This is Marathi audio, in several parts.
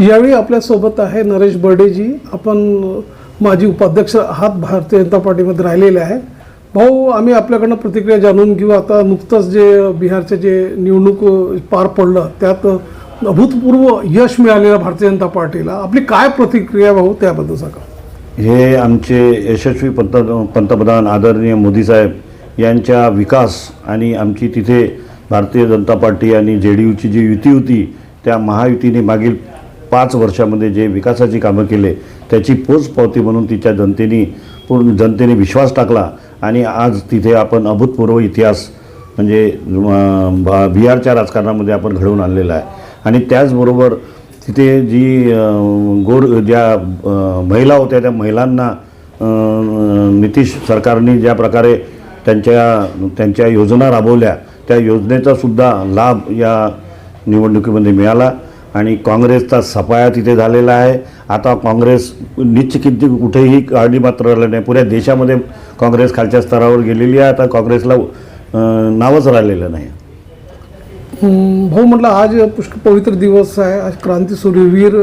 यावेळी आपल्यासोबत आहे नरेश बर्डेजी. आपण माजी उपाध्यक्ष आहात भारतीय जनता पार्टीमध्ये राहिलेले आहे भाऊ आम्ही आपल्याकडनं प्रतिक्रिया जाणून घेऊ. आता नुकतंच जे बिहारचे जे निवडणूक पार पडलं त्यात अभूतपूर्व यश मिळालेलं भारतीय जनता पार्टीला. आपली काय प्रतिक्रिया भाऊ त्याबद्दल सांगा. हे आमचे यशस्वी पंत पंतप्रधान आदरणीय मोदी साहेब यांच्या विकास आणि आमची तिथे भारतीय जनता पार्टी आणि जे डी यूची जी युती होती त्या महायुतीने मागील पाच वर्षामध्ये जे विकासाची कामं केले त्याची पोचपावती म्हणून तिच्या जनतेने पूर्ण जनतेने विश्वास टाकला आणि आज तिथे आपण अभूतपूर्व इतिहास म्हणजे बिहारच्या राजकारणामध्ये आपण घडवून आणलेला आहे. आणि त्याचबरोबर तिथे जी गोर ज्या महिला होत्या त्या महिलांना नितीश सरकारने ज्या प्रकारे त्यांच्या त्यांच्या योजना राबवल्या त्या योजनेचा सुद्धा लाभ या निवडणुकीमध्ये मिळाला. आणि काँग्रेसचा सफाया तिथे झालेला आहे. आता काँग्रेस निश्चित कुठेही काळजी मात्र राहिलं नाही. पुऱ्या देशामध्ये काँग्रेस खालच्या स्तरावर गेलेली आहे. आता काँग्रेसला नावच राहिलेलं नाही. भाऊ म्हटलं आज पुष्कळ पवित्र दिवस आहे. आज क्रांती सूर्यवीर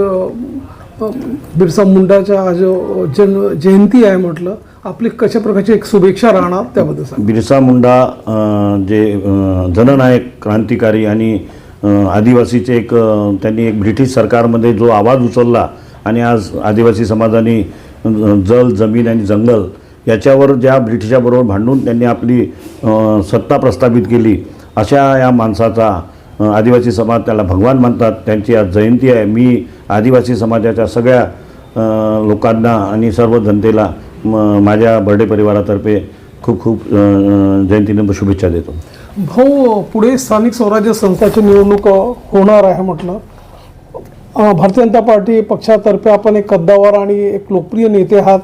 बिरसा मुंडाच्या आज जन जयंती आहे म्हटलं. आपली कशा प्रकारची एक शुभेच्छा राहणार त्याबद्दल बिरसा मुंडा जे जननायक क्रांतिकारी आणि आदिवासीचे एक त्यांनी एक ब्रिटिश सरकारमध्ये जो आवाज उचलला आणि आज आदिवासी समाजाने जल जमीन आणि जंगल याच्यावर ज्या ब्रिटिशाबरोबर भांडून त्यांनी आपली सत्ता प्रस्थापित केली अशा या माणसाचा आदिवासी समाज त्याला भगवान मानतात त्यांची आज जयंती आहे. मी आदिवासी समाजाच्या सगळ्या लोकांना आणि सर्व जनतेला म- माझ्या बर्डे परिवारातर्फे खूप खूप जयंतीनंतर शुभेच्छा देतो. भाऊ पुढे स्थानिक स्वराज्य संस्थाची निवडणूक होणार आहे म्हटलं. भारतीय जनता पार्टी पक्षातर्फे आपण एक कद्दावर आणि एक लोकप्रिय नेते आहात.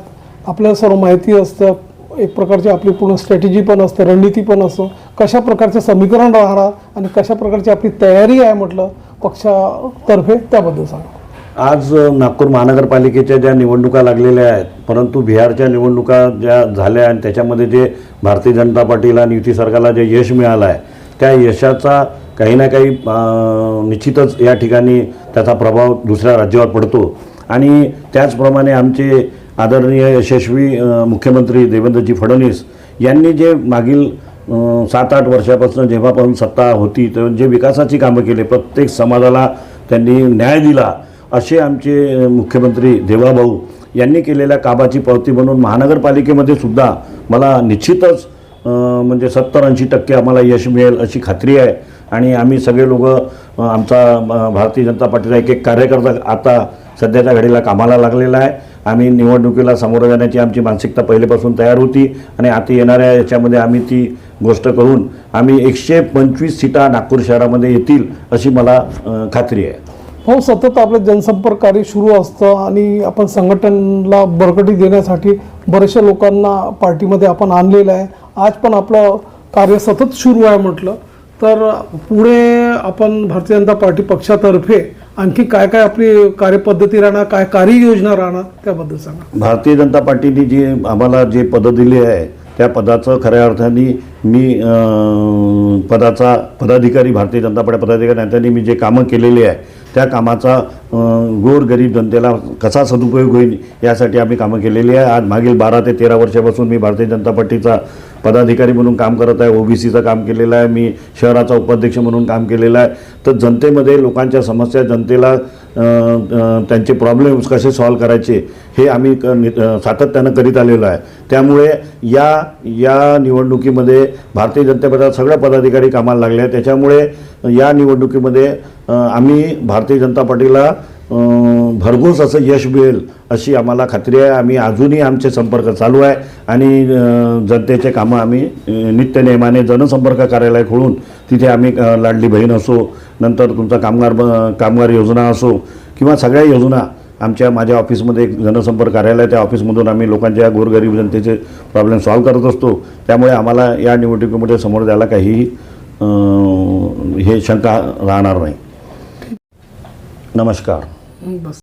आपल्याला सर्व माहिती असतं. एक प्रकारची आपली पूर्ण स्ट्रॅटेजी पण असते रणनीती पण असतं कशा प्रकारचं समीकरण राहणार आणि कशा प्रकारची आपली तयारी आहे म्हटलं पक्षातर्फे त्याबद्दल सांगा. आज नागपूर महानगरपालिकेच्या ज्या निवडणुका लागलेल्या आहेत परंतु बिहारच्या निवडणुका ज्या झाल्या आणि त्याच्यामध्ये जे भारतीय जनता पार्टीला आणि युती सरकारला जे यश मिळालं आहे त्या यशाचा काही ना काही निश्चितच या ठिकाणी त्याचा प्रभाव दुसऱ्या राज्यावर पडतो. आणि त्याचप्रमाणे आमचे आदरणीय यशस्वी मुख्यमंत्री देवेंद्रजी फडणवीस यांनी जे मागील सात आठ वर्षापासून जेव्हापासून सत्ता होती तेव्हा जे विकासाची कामं केले प्रत्येक समाजाला त्यांनी न्याय दिला असे आमचे मुख्यमंत्री देवाभाऊ यांनी केलेल्या कामाची पावती म्हणून महानगरपालिकेमध्ये सुद्धा मला निश्चितच म्हणजे सत्तर ऐंशी टक्के आम्हाला यश मिळेल अशी खात्री आहे. आणि आम्ही सगळे लोक आमचा भारतीय जनता पार्टीचा एक एक कार्यकर्ता आता सध्याच्या घडीला कामाला लागलेला आहे. आम्ही निवडणुकीला सामोरं जाण्याची आमची मानसिकता पहिलेपासून तयार होती आणि आता येणाऱ्या याच्यामध्ये आम्ही ती गोष्ट करून आम्ही एकशे पंचवीस सीटा नागपूर शहरामध्ये येतील अशी मला खात्री आहे. हो सतत आपलं जनसंपर्क कार्य सुरू असतं आणि आपण संघटनला बरकटी देण्यासाठी बऱ्याचशा लोकांना पार्टीमध्ये आपण आणलेलं आहे. आज पण आपलं कार्य सतत सुरू आहे म्हटलं. तर पुढे आपण भारतीय जनता पार्टी पक्षातर्फे आणखी काय काय आपली कार्यपद्धती राहणार काय कार्ययोजना राहणार त्याबद्दल सांगा. भारतीय जनता पार्टीने जी आम्हाला जे पदं दिली आहे त्या पदाचं खऱ्या अर्थाने मी पदाचा पदाधिकारी भारतीय जनता पार्टी पदाधिकारी त्यांनी मी जे कामं केलेली आहे त्या कामाचा गोरगरीब जनतेला कसा सदुपयोग होईल यासाठी आम्ही कामं केलेली आहे. आज मागील बारा ते तेरा वर्षापासून मी भारतीय जनता पार्टीचा पदाधिकारी म्हणून काम करत आहे ओबीसीचं काम केलेलं आहे मी शहराचा उपाध्यक्ष म्हणून काम केलेलं आहे. तर जनतेमध्ये लोकांच्या समस्या जनतेला त्यांचे प्रॉब्लेम्स कसे सॉल्व करायचे हे आम्ही क- नि- सातत्यानं करीत आलेलो आहे. त्यामुळे या या निवडणुकीमध्ये भारतीय जनता पक्षात सगळ्या पदाधिकारी कामाला लागले आहेत. त्याच्यामुळे या निवडणुकीमध्ये आम्ही भारतीय जनता पार्टीला भरघोस असं यश मिळेल अशी आम्हाला खात्री आहे. आम्ही अजूनही आमचे संपर्क चालू आहे आणि जनतेचे कामं आम्ही नित्यनेमाने जनसंपर्क कार्यालय खोळून तिथे आम्ही लाडली बहीण असो नंतर तुमचा कामगार ब- कामगार योजना असो किंवा सगळ्या योजना आमच्या माझ्या ऑफिसमध्ये एक जनसंपर्क कार्यालय त्या ऑफिसमधून आम्ही लोकांच्या गोरगरीब जनतेचे प्रॉब्लेम सॉल्व्ह करत असतो. त्यामुळे आम्हाला या निवडणुकीमध्ये समोर जायला काहीही हे शंका राहणार नाही. नमस्कार. बस.